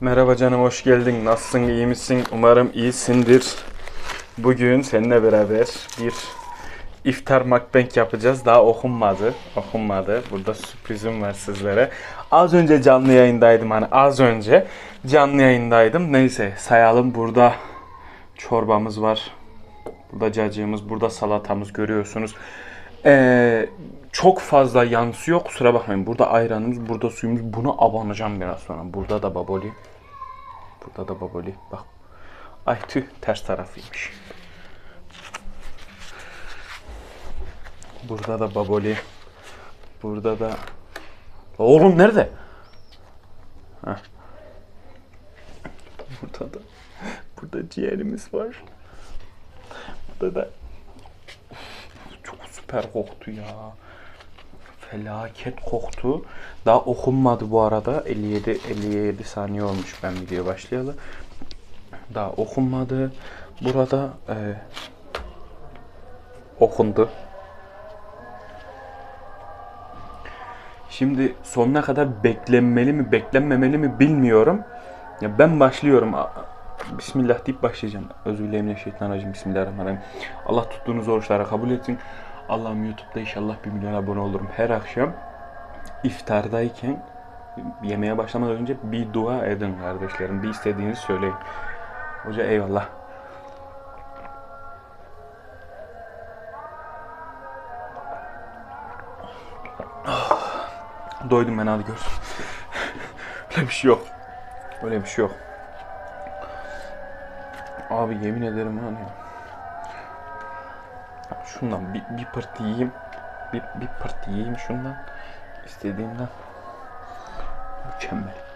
Merhaba canım hoş geldin. Nasılsın? iyi misin? Umarım iyisindir. Bugün seninle beraber bir iftar mukbang yapacağız. Daha okunmadı. Okunmadı. Burada sürprizim var sizlere. Az önce canlı yayındaydım hani az önce canlı yayındaydım. Neyse sayalım burada çorbamız var. Burada cacığımız, burada salatamız görüyorsunuz. Ee, çok fazla yansıyor kusura bakmayın. Burada ayranımız, burada suyumuz. Bunu abanacağım biraz sonra. Burada da baboli. Burada da baboli. Bak. Ay tüh ters tarafıymış. Burada da baboli. Burada da... Oğlum nerede? Heh. Burada da... Burada ciğerimiz var. Burada da... Çok süper koktu ya. Felaket koktu. Daha okunmadı bu arada. 57 57 saniye olmuş ben video başlayalı. Daha okunmadı. Burada e, okundu. Şimdi sonuna kadar beklenmeli mi, beklenmemeli mi bilmiyorum. Ya ben başlıyorum. Bismillah deyip başlayacağım. Özbillahimineşşeytanirracim. Bismillahirrahmanirrahim. Allah tuttuğunuz oruçları kabul etsin. Allah'ım YouTube'da inşallah 1 milyon abone olurum her akşam. iftardayken yemeğe başlamadan önce bir dua edin kardeşlerim. Bir istediğinizi söyleyin. Hoca eyvallah. Doydum ben hadi gör. Öyle bir şey yok. Öyle bir şey yok. Abi yemin ederim var ya. Şundan bir, bir pırt yiyeyim. Bir, bir pırt yiyeyim şundan. İstediğimden. Mükemmel.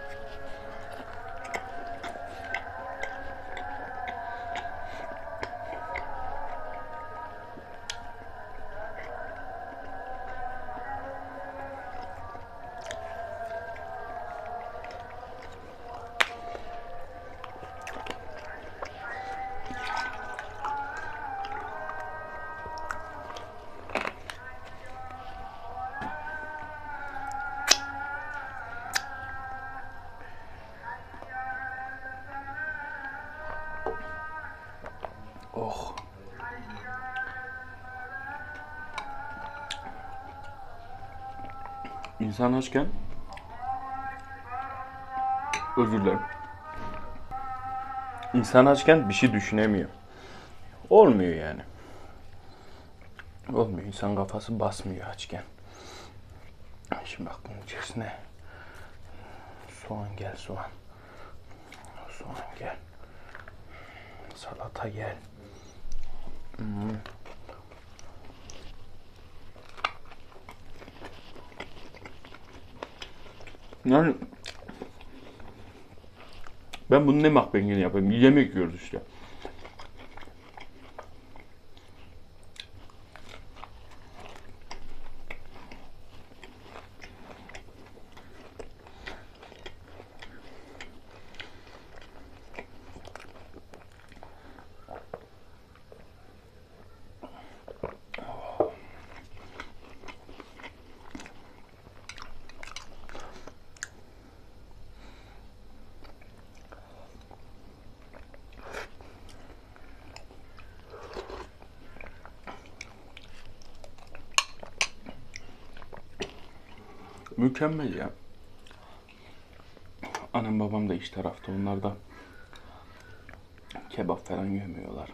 Oh. İnsan açken özür dilerim. İnsan açken bir şey düşünemiyor. Olmuyor yani. Olmuyor. İnsan kafası basmıyor açken. Şimdi bak bunun içerisine soğan gel soğan. Soğan gel. Salata gel. Yani ben bunu ne makbengini yapayım? Yemek yiyoruz işte. Mükemmel ya. Annem babam da iş tarafta. Onlar da kebap falan yemiyorlar.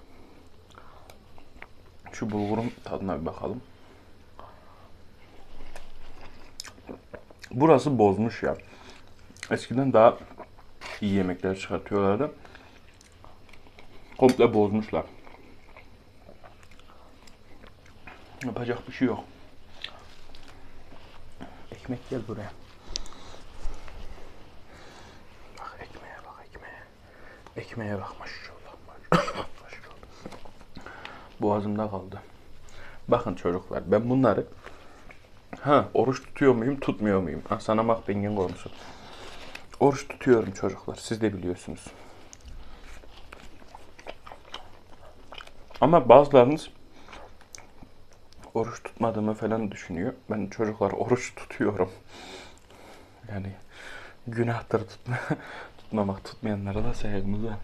Şu bulgurun tadına bir bakalım. Burası bozmuş ya. Eskiden daha iyi yemekler çıkartıyorlardı. Komple bozmuşlar. Yapacak bir şey yok. Ekmek gel buraya. Bak ekmeğe bak ekmeğe. Ekmeğe bak maşallah maşallah. Boğazımda kaldı. Bakın çocuklar ben bunları ha oruç tutuyor muyum tutmuyor muyum? Ha, sana makbengin konusu. Oruç tutuyorum çocuklar siz de biliyorsunuz. Ama bazılarınız oruç tutmadığımı falan düşünüyor. Ben çocuklar oruç tutuyorum. Yani günahtır tutma, Tutmamak tutmayanlara da saygımız var.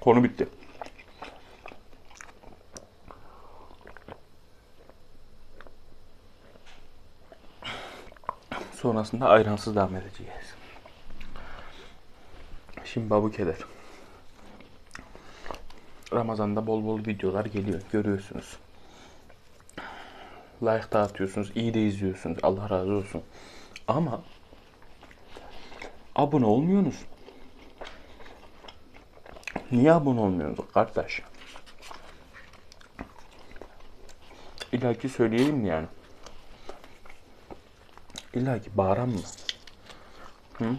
Konu bitti. Sonrasında ayransız devam edeceğiz. Şimdi Babukeler. Ramazan'da bol bol videolar geliyor. Görüyorsunuz. Like dağıtıyorsunuz. iyi de izliyorsunuz. Allah razı olsun. Ama abone olmuyorsunuz. Niye abone olmuyorsunuz kardeş? İlla ki söyleyeyim yani? İlla ki bağıran mı? Hı?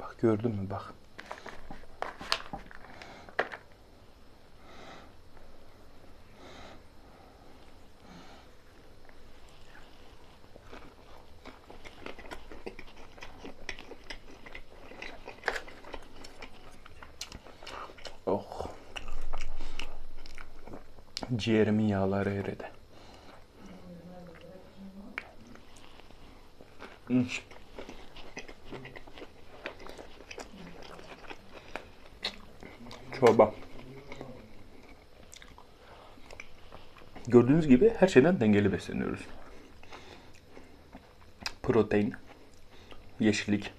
Bak gördün mü bak. Oh. Ciğerimin yağları eridi. Hmm. Çorba. Gördüğünüz gibi her şeyden dengeli besleniyoruz. Protein, yeşillik,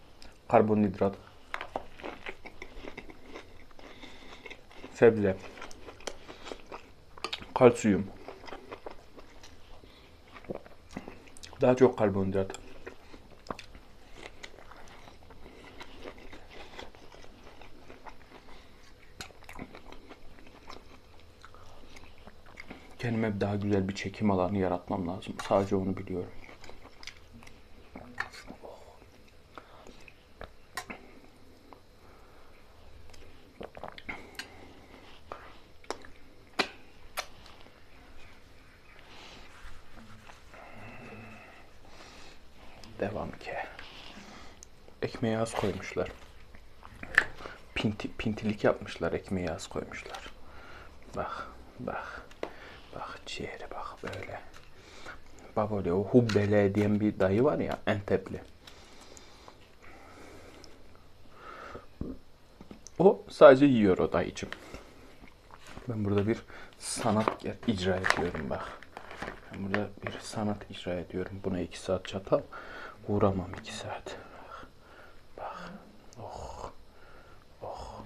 karbonhidrat, sebze, kalsiyum, daha çok karbonhidrat. Kendime daha güzel bir çekim alanı yaratmam lazım. Sadece onu biliyorum. Devam ki. Ekmeğe az koymuşlar. Pinti, pintilik yapmışlar, ekmeğe az koymuşlar. Bak, bak. Bak ciğeri bak böyle. Bak öyle o hubbele diyen bir dayı var ya Entepli. O sadece yiyor o dayıcım. Ben burada bir sanat icra ediyorum bak. Ben burada bir sanat icra ediyorum. Buna iki saat çatal. Uğramam iki saat. Bak. Bak. Oh. Oh.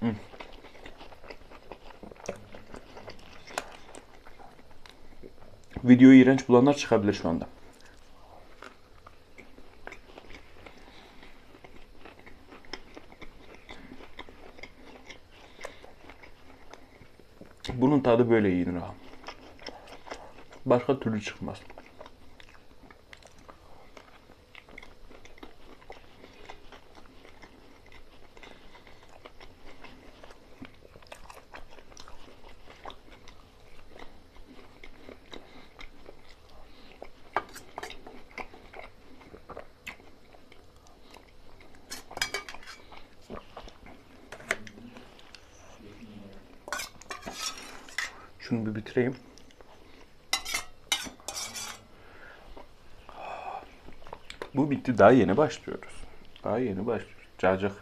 Hmm. Videoyu iğrenç bulanlar çıkabilir şu anda. Bunun tadı böyle yenir ha. Başka türlü çıkmaz. Şunu bir bitireyim. Bu bitti. Daha yeni başlıyoruz. Daha yeni başlıyoruz. Cacık.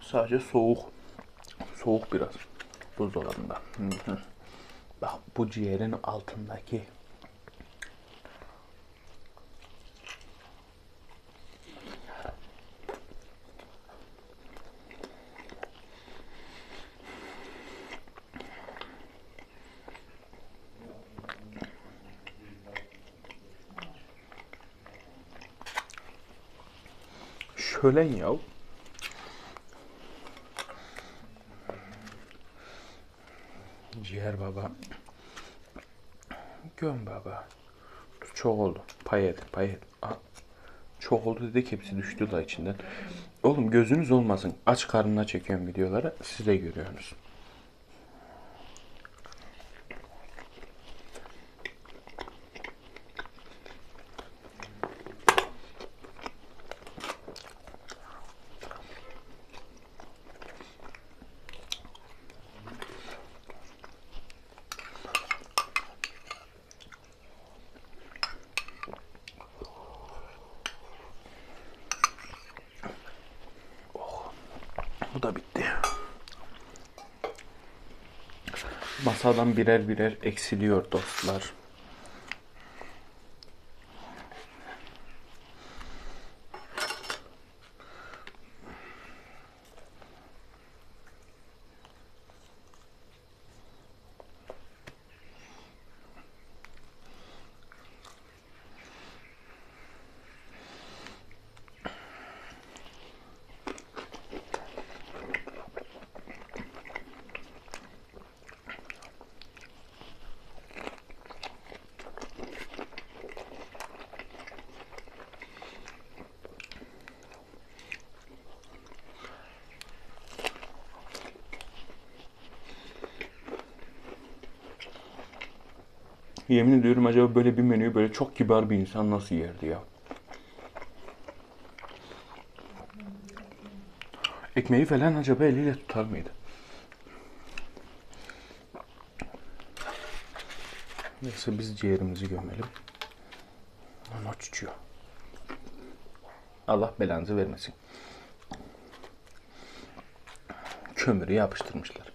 Sadece soğuk. Soğuk biraz. Buzdolabında. Bak bu ciğerin altındaki şölen ya. Ciğer baba. Göm baba. Çok oldu. Pay et, pay et. Çok oldu dedik hepsi düştü la içinden. Oğlum gözünüz olmasın. Aç karnına çekiyorum videoları. Siz de görüyorsunuz. Masadan birer birer eksiliyor dostlar. Yemin ediyorum acaba böyle bir menüyü böyle çok kibar bir insan nasıl yerdi ya? Ekmeği falan acaba eliyle tutar mıydı? Neyse biz ciğerimizi gömelim. Ama çuçuyor. Allah belanızı vermesin. Kömürü yapıştırmışlar.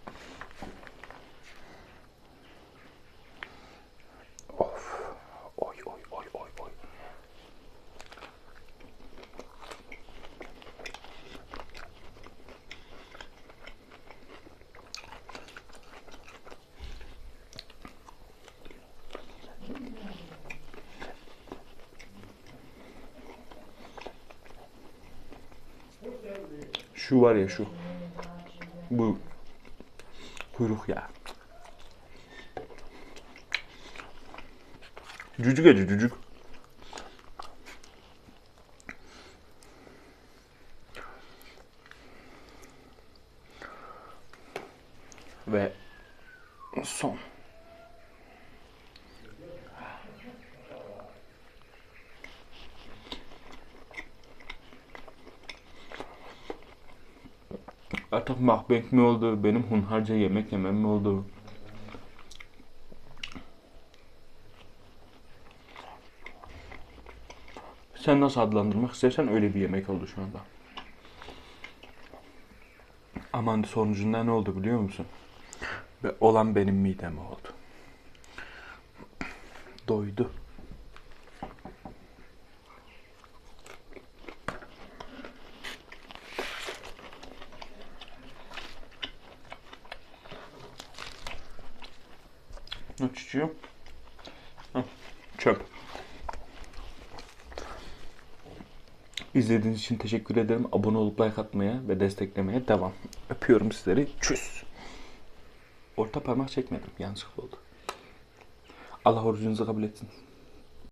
Şu var ya şu. Bu kuyruk ya. Cücük acı cücük. Ve son. Mahbek mi oldu, benim hunharca yemek yemem mi oldu? Sen nasıl adlandırmak istersen öyle bir yemek oldu şu anda. Aman sonucunda ne oldu biliyor musun? Ve olan benim midem oldu. Doydu. Ne Çöp. İzlediğiniz için teşekkür ederim. Abone olup like atmaya ve desteklemeye devam. Öpüyorum sizleri. Çüss. Orta parmak çekmedim. Yanlışlıkla oldu. Allah orucunuzu kabul etsin.